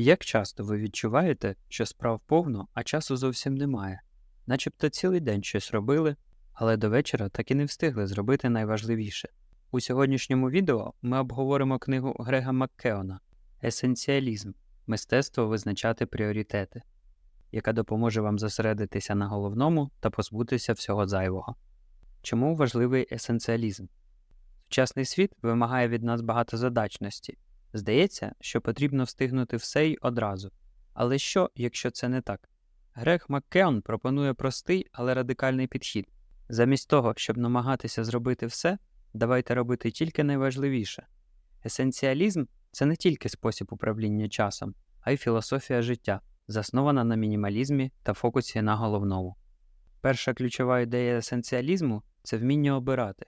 Як часто ви відчуваєте, що справ повно, а часу зовсім немає? Начебто цілий день щось робили, але до вечора так і не встигли зробити найважливіше. У сьогоднішньому відео ми обговоримо книгу Грега Маккеона Есенціалізм мистецтво визначати пріоритети, яка допоможе вам зосередитися на головному та позбутися всього зайвого. Чому важливий есенціалізм? Сучасний світ вимагає від нас багатозадачності. Здається, що потрібно встигнути все й одразу. Але що, якщо це не так? Грег Маккеон пропонує простий, але радикальний підхід. Замість того, щоб намагатися зробити все, давайте робити тільки найважливіше. Есенціалізм це не тільки спосіб управління часом, а й філософія життя, заснована на мінімалізмі та фокусі на головному. Перша ключова ідея есенціалізму це вміння обирати.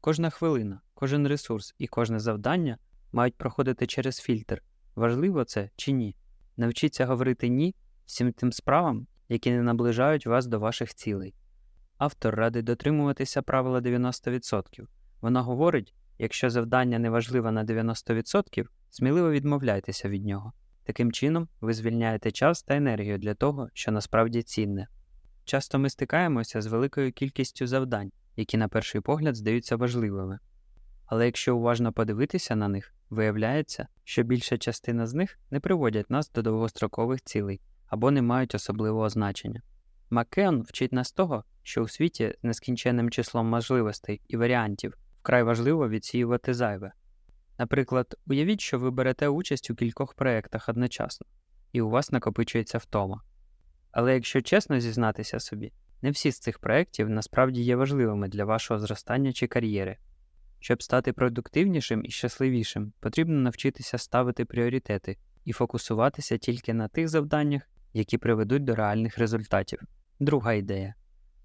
Кожна хвилина, кожен ресурс і кожне завдання мають проходити через фільтр, важливо це чи ні. Навчіться говорити ні всім тим справам, які не наближають вас до ваших цілей. Автор радить дотримуватися правила 90%. Вона говорить, якщо завдання не важливе на 90%, сміливо відмовляйтеся від нього. Таким чином, ви звільняєте час та енергію для того, що насправді цінне. Часто ми стикаємося з великою кількістю завдань, які на перший погляд здаються важливими. Але якщо уважно подивитися на них, виявляється, що більша частина з них не приводять нас до довгострокових цілей або не мають особливого значення. Маккеон вчить нас того, що у світі з нескінченним числом можливостей і варіантів вкрай важливо відсіювати зайве. Наприклад, уявіть, що ви берете участь у кількох проєктах одночасно, і у вас накопичується втома. Але якщо чесно зізнатися собі, не всі з цих проєктів насправді є важливими для вашого зростання чи кар'єри. Щоб стати продуктивнішим і щасливішим, потрібно навчитися ставити пріоритети і фокусуватися тільки на тих завданнях, які приведуть до реальних результатів. Друга ідея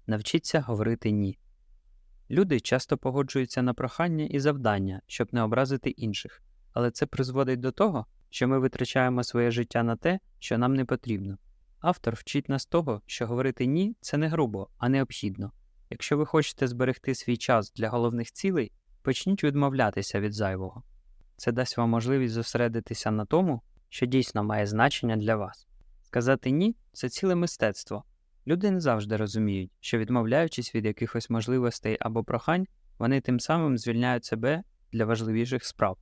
навчіться говорити ні. Люди часто погоджуються на прохання і завдання, щоб не образити інших, але це призводить до того, що ми витрачаємо своє життя на те, що нам не потрібно. Автор вчить нас того, що говорити ні це не грубо, а необхідно. Якщо ви хочете зберегти свій час для головних цілей, почніть відмовлятися від зайвого. Це дасть вам можливість зосередитися на тому, що дійсно має значення для вас. Сказати ні це ціле мистецтво. Люди не завжди розуміють, що відмовляючись від якихось можливостей або прохань, вони тим самим звільняють себе для важливіших справ.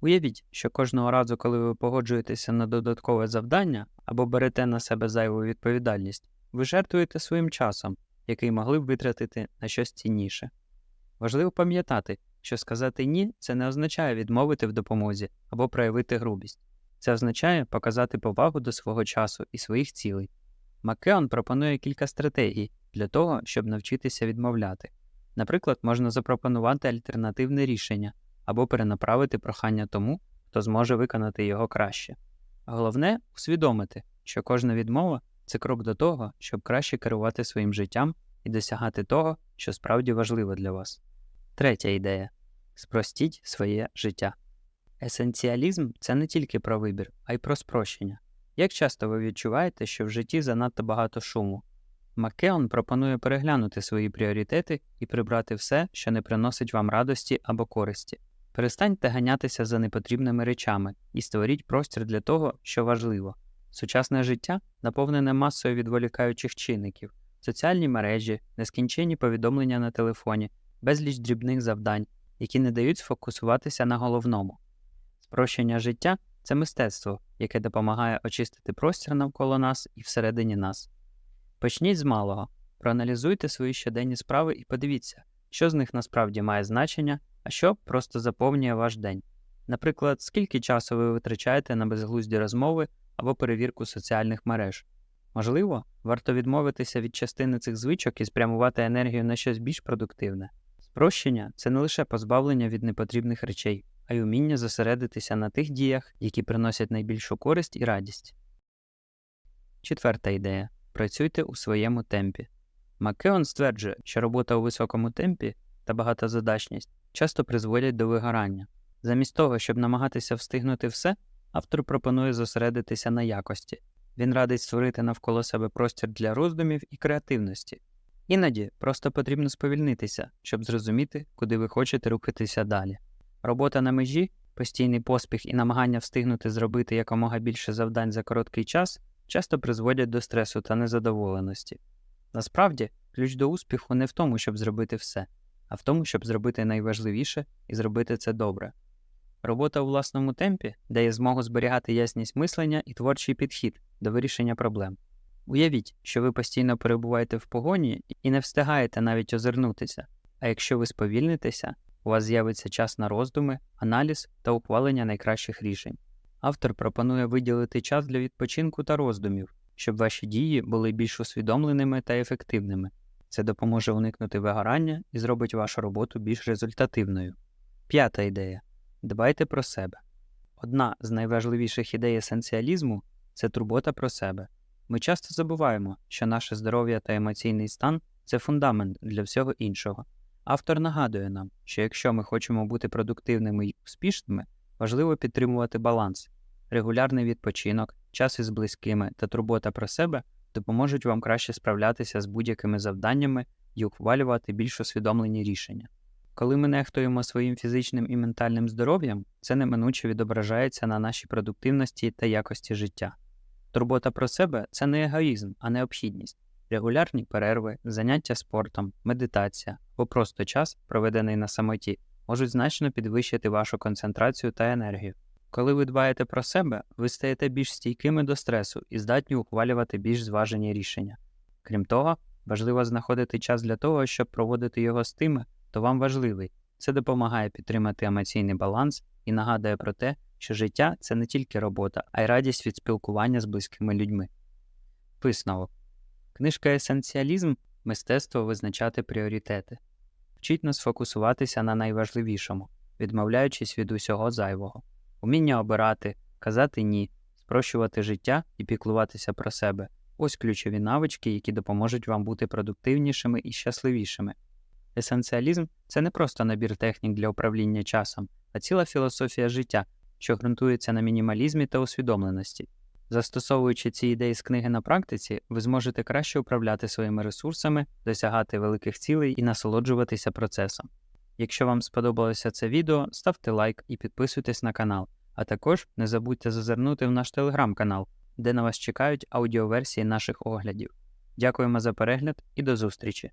Уявіть, що кожного разу, коли ви погоджуєтеся на додаткове завдання або берете на себе зайву відповідальність, ви жертвуєте своїм часом, який могли б витратити на щось цінніше. Важливо пам'ятати, що сказати ні це не означає відмовити в допомозі або проявити грубість. Це означає показати повагу до свого часу і своїх цілей. Маккеон пропонує кілька стратегій для того, щоб навчитися відмовляти. Наприклад, можна запропонувати альтернативне рішення або перенаправити прохання тому, хто зможе виконати його краще. Головне усвідомити, що кожна відмова це крок до того, щоб краще керувати своїм життям і досягати того, що справді важливо для вас. Третя ідея спростіть своє життя. Есенціалізм це не тільки про вибір, а й про спрощення. Як часто ви відчуваєте, що в житті занадто багато шуму? Маккеон пропонує переглянути свої пріоритети і прибрати все, що не приносить вам радості або користі. Перестаньте ганятися за непотрібними речами і створіть простір для того, що важливо. Сучасне життя наповнене масою відволікаючих чинників, соціальні мережі, нескінченні повідомлення на телефоні, безліч дрібних завдань, які не дають сфокусуватися на головному. Спрощення життя це мистецтво, яке допомагає очистити простір навколо нас і всередині нас. Почніть з малого, проаналізуйте свої щоденні справи і подивіться, що з них насправді має значення, а що просто заповнює ваш день. Наприклад, скільки часу ви витрачаєте на безглузді розмови або перевірку соціальних мереж. Можливо, варто відмовитися від частини цих звичок і спрямувати енергію на щось більш продуктивне. Спрощення це не лише позбавлення від непотрібних речей, а й уміння зосередитися на тих діях, які приносять найбільшу користь і радість. Четверта ідея працюйте у своєму темпі. Маккеон стверджує, що робота у високому темпі та багатозадачність часто призводять до вигорання. Замість того, щоб намагатися встигнути все, автор пропонує зосередитися на якості. Він радить створити навколо себе простір для роздумів і креативності. Іноді просто потрібно сповільнитися, щоб зрозуміти, куди ви хочете рухатися далі. Робота на межі Постійний поспіх і намагання встигнути зробити якомога більше завдань за короткий час часто призводять до стресу та незадоволеності. Насправді, ключ до успіху не в тому, щоб зробити все, а в тому, щоб зробити найважливіше і зробити це добре. Робота у власному темпі дає змогу зберігати ясність мислення і творчий підхід до вирішення проблем. Уявіть, що ви постійно перебуваєте в погоні і не встигаєте навіть озирнутися, а якщо ви сповільнитеся, у вас з'явиться час на роздуми, аналіз та ухвалення найкращих рішень. Автор пропонує виділити час для відпочинку та роздумів, щоб ваші дії були більш усвідомленими та ефективними. Це допоможе уникнути вигорання і зробить вашу роботу більш результативною. П'ята ідея. Дбайте про себе. Одна з найважливіших ідей есенціалізму це турбота про себе. Ми часто забуваємо, що наше здоров'я та емоційний стан це фундамент для всього іншого. Автор нагадує нам, що якщо ми хочемо бути продуктивними і успішними, важливо підтримувати баланс. Регулярний відпочинок, час із близькими та турбота про себе допоможуть вам краще справлятися з будь-якими завданнями і ухвалювати більш усвідомлені рішення. Коли ми нехтуємо своїм фізичним і ментальним здоров'ям, це неминуче відображається на нашій продуктивності та якості життя. Турбота про себе це не егоїзм, а необхідність. Регулярні перерви, заняття спортом, медитація або просто час, проведений на самоті, можуть значно підвищити вашу концентрацію та енергію. Коли ви дбаєте про себе, ви стаєте більш стійкими до стресу і здатні ухвалювати більш зважені рішення. Крім того, важливо знаходити час для того, щоб проводити його з тими, хто вам важливий. Це допомагає підтримати емоційний баланс і нагадує про те, що життя це не тільки робота, а й радість від спілкування з близькими людьми. Висновок. Книжка Есенціалізм мистецтво визначати пріоритети. Вчить нас фокусуватися на найважливішому, відмовляючись від усього зайвого, уміння обирати, казати ні, спрощувати життя і піклуватися про себе ось ключові навички, які допоможуть вам бути продуктивнішими і щасливішими. Есенціалізм це не просто набір технік для управління часом, а ціла філософія життя, що ґрунтується на мінімалізмі та усвідомленості. Застосовуючи ці ідеї з книги на практиці, ви зможете краще управляти своїми ресурсами, досягати великих цілей і насолоджуватися процесом. Якщо вам сподобалося це відео, ставте лайк і підписуйтесь на канал, а також не забудьте зазирнути в наш телеграм-канал, де на вас чекають аудіоверсії наших оглядів. Дякуємо за перегляд і до зустрічі!